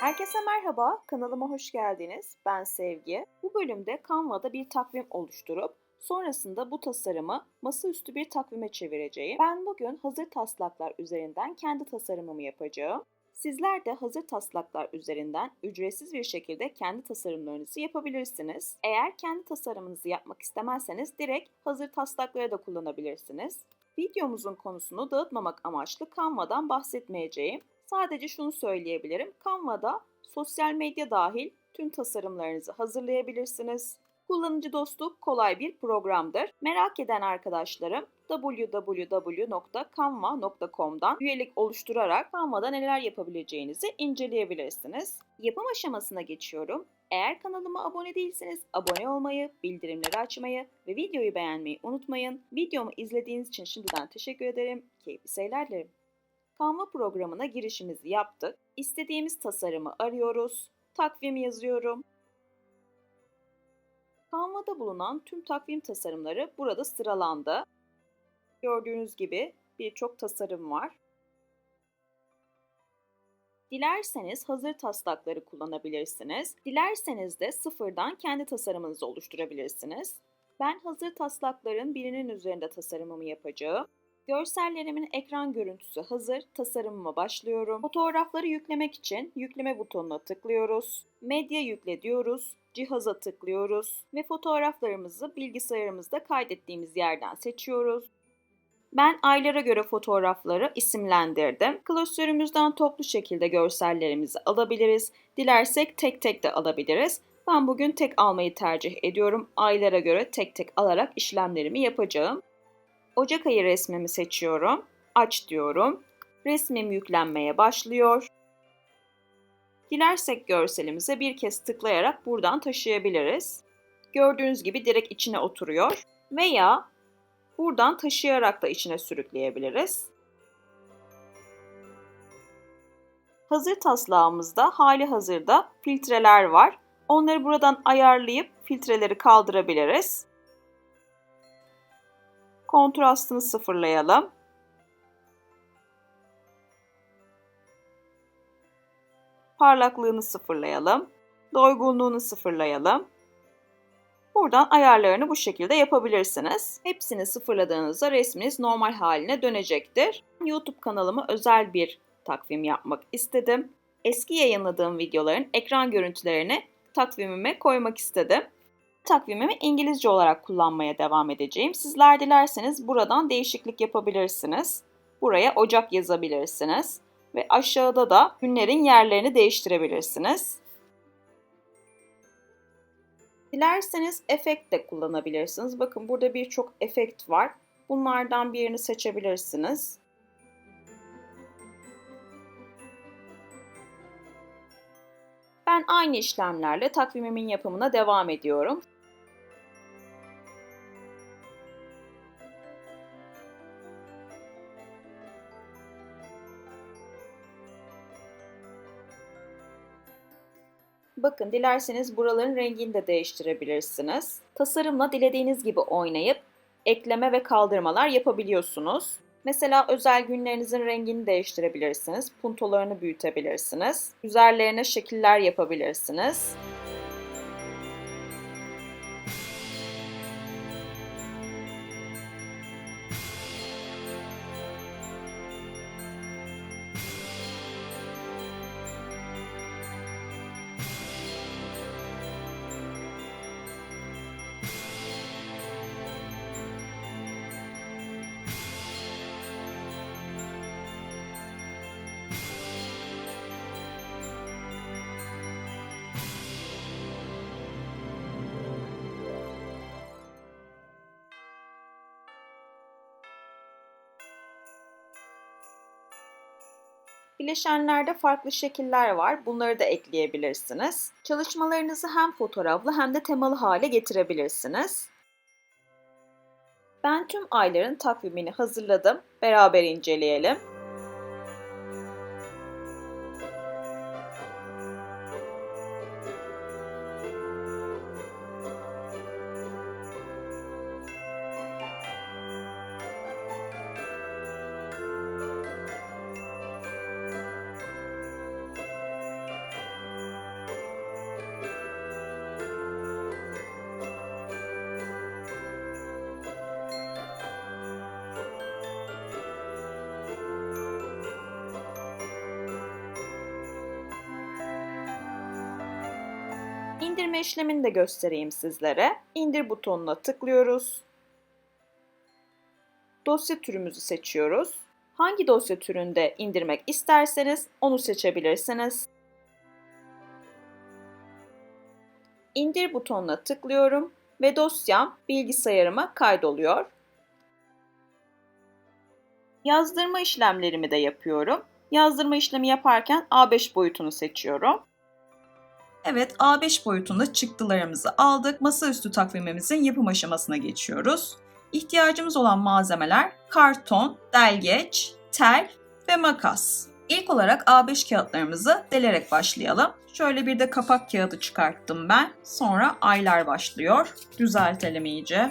Herkese merhaba, kanalıma hoş geldiniz. Ben Sevgi. Bu bölümde Canva'da bir takvim oluşturup sonrasında bu tasarımı masaüstü bir takvime çevireceğim. Ben bugün hazır taslaklar üzerinden kendi tasarımımı yapacağım. Sizler de hazır taslaklar üzerinden ücretsiz bir şekilde kendi tasarımlarınızı yapabilirsiniz. Eğer kendi tasarımınızı yapmak istemezseniz direkt hazır taslakları da kullanabilirsiniz. Videomuzun konusunu dağıtmamak amaçlı Canva'dan bahsetmeyeceğim. Sadece şunu söyleyebilirim. Canva'da sosyal medya dahil tüm tasarımlarınızı hazırlayabilirsiniz. Kullanıcı dostu kolay bir programdır. Merak eden arkadaşlarım www.canva.com'dan üyelik oluşturarak Canva'da neler yapabileceğinizi inceleyebilirsiniz. Yapım aşamasına geçiyorum. Eğer kanalıma abone değilseniz abone olmayı, bildirimleri açmayı ve videoyu beğenmeyi unutmayın. Videomu izlediğiniz için şimdiden teşekkür ederim. Keyifli seyirler dilerim. Canva programına girişimizi yaptık. İstediğimiz tasarımı arıyoruz. Takvim yazıyorum. Canva'da bulunan tüm takvim tasarımları burada sıralandı. Gördüğünüz gibi birçok tasarım var. Dilerseniz hazır taslakları kullanabilirsiniz. Dilerseniz de sıfırdan kendi tasarımınızı oluşturabilirsiniz. Ben hazır taslakların birinin üzerinde tasarımımı yapacağım. Görsellerimin ekran görüntüsü hazır. Tasarımıma başlıyorum. Fotoğrafları yüklemek için yükleme butonuna tıklıyoruz. Medya yükle diyoruz. Cihaza tıklıyoruz ve fotoğraflarımızı bilgisayarımızda kaydettiğimiz yerden seçiyoruz. Ben aylara göre fotoğrafları isimlendirdim. Klasörümüzden toplu şekilde görsellerimizi alabiliriz. Dilersek tek tek de alabiliriz. Ben bugün tek almayı tercih ediyorum. Aylara göre tek tek alarak işlemlerimi yapacağım. Ocak ayı resmimi seçiyorum. Aç diyorum. Resmim yüklenmeye başlıyor. Dilersek görselimize bir kez tıklayarak buradan taşıyabiliriz. Gördüğünüz gibi direkt içine oturuyor. Veya buradan taşıyarak da içine sürükleyebiliriz. Hazır taslağımızda hali hazırda filtreler var. Onları buradan ayarlayıp filtreleri kaldırabiliriz. Kontrastını sıfırlayalım. Parlaklığını sıfırlayalım. Doygunluğunu sıfırlayalım. Buradan ayarlarını bu şekilde yapabilirsiniz. Hepsini sıfırladığınızda resminiz normal haline dönecektir. YouTube kanalıma özel bir takvim yapmak istedim. Eski yayınladığım videoların ekran görüntülerini takvimime koymak istedim takvimimi İngilizce olarak kullanmaya devam edeceğim. Sizler dilerseniz buradan değişiklik yapabilirsiniz. Buraya Ocak yazabilirsiniz ve aşağıda da günlerin yerlerini değiştirebilirsiniz. Dilerseniz efekt de kullanabilirsiniz. Bakın burada birçok efekt var. Bunlardan birini seçebilirsiniz. Ben aynı işlemlerle takvimimin yapımına devam ediyorum. Bakın dilerseniz buraların rengini de değiştirebilirsiniz. Tasarımla dilediğiniz gibi oynayıp ekleme ve kaldırmalar yapabiliyorsunuz. Mesela özel günlerinizin rengini değiştirebilirsiniz. Puntolarını büyütebilirsiniz. Üzerlerine şekiller yapabilirsiniz. Bileşenlerde farklı şekiller var. Bunları da ekleyebilirsiniz. Çalışmalarınızı hem fotoğraflı hem de temalı hale getirebilirsiniz. Ben tüm ayların takvimini hazırladım. Beraber inceleyelim. İndirme işlemini de göstereyim sizlere. İndir butonuna tıklıyoruz. Dosya türümüzü seçiyoruz. Hangi dosya türünde indirmek isterseniz onu seçebilirsiniz. İndir butonuna tıklıyorum ve dosyam bilgisayarıma kaydoluyor. Yazdırma işlemlerimi de yapıyorum. Yazdırma işlemi yaparken A5 boyutunu seçiyorum. Evet, A5 boyutunda çıktılarımızı aldık. Masaüstü takvimimizin yapım aşamasına geçiyoruz. İhtiyacımız olan malzemeler karton, delgeç, tel ve makas. İlk olarak A5 kağıtlarımızı delerek başlayalım. Şöyle bir de kapak kağıdı çıkarttım ben. Sonra aylar başlıyor. Düzeltelim iyice.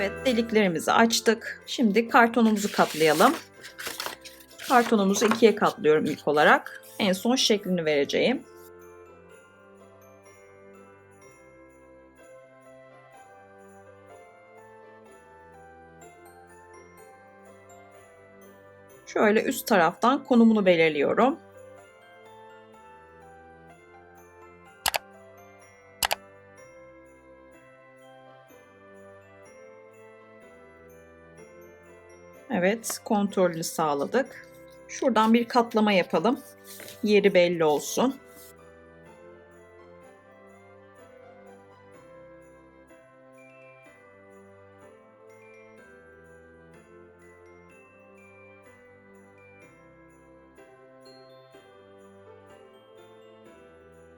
Evet deliklerimizi açtık. Şimdi kartonumuzu katlayalım. Kartonumuzu ikiye katlıyorum ilk olarak. En son şeklini vereceğim. Şöyle üst taraftan konumunu belirliyorum. Evet, kontrolünü sağladık. Şuradan bir katlama yapalım. Yeri belli olsun.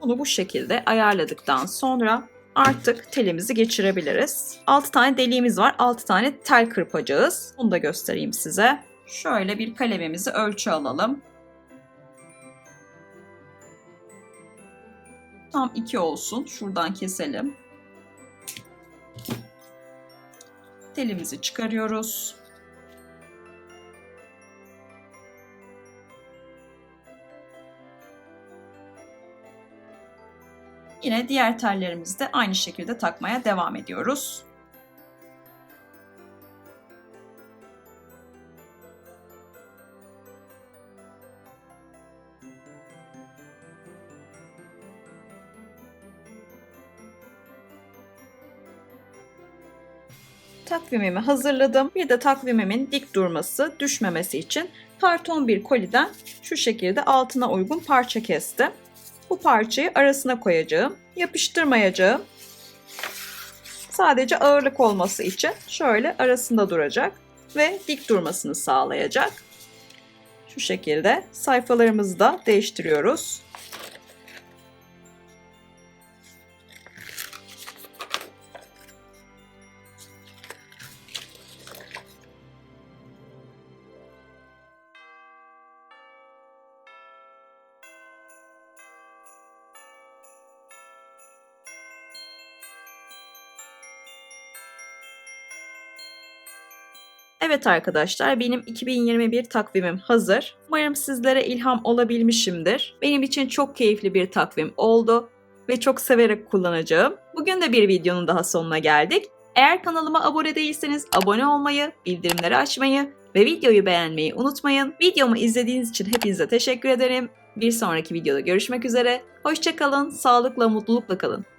Bunu bu şekilde ayarladıktan sonra artık telimizi geçirebiliriz. 6 tane deliğimiz var. 6 tane tel kırpacağız. Bunu da göstereyim size. Şöyle bir kalemimizi ölçü alalım. Tam 2 olsun. Şuradan keselim. Telimizi çıkarıyoruz. Yine diğer tellerimizi de aynı şekilde takmaya devam ediyoruz. Takvimimi hazırladım. Bir de takvimimin dik durması, düşmemesi için karton bir koliden şu şekilde altına uygun parça kestim. Bu parçayı arasına koyacağım. Yapıştırmayacağım. Sadece ağırlık olması için şöyle arasında duracak ve dik durmasını sağlayacak. Şu şekilde sayfalarımızı da değiştiriyoruz. Evet arkadaşlar benim 2021 takvimim hazır. Umarım sizlere ilham olabilmişimdir. Benim için çok keyifli bir takvim oldu ve çok severek kullanacağım. Bugün de bir videonun daha sonuna geldik. Eğer kanalıma abone değilseniz abone olmayı, bildirimleri açmayı ve videoyu beğenmeyi unutmayın. Videomu izlediğiniz için hepinize teşekkür ederim. Bir sonraki videoda görüşmek üzere. Hoşçakalın, sağlıkla, mutlulukla kalın.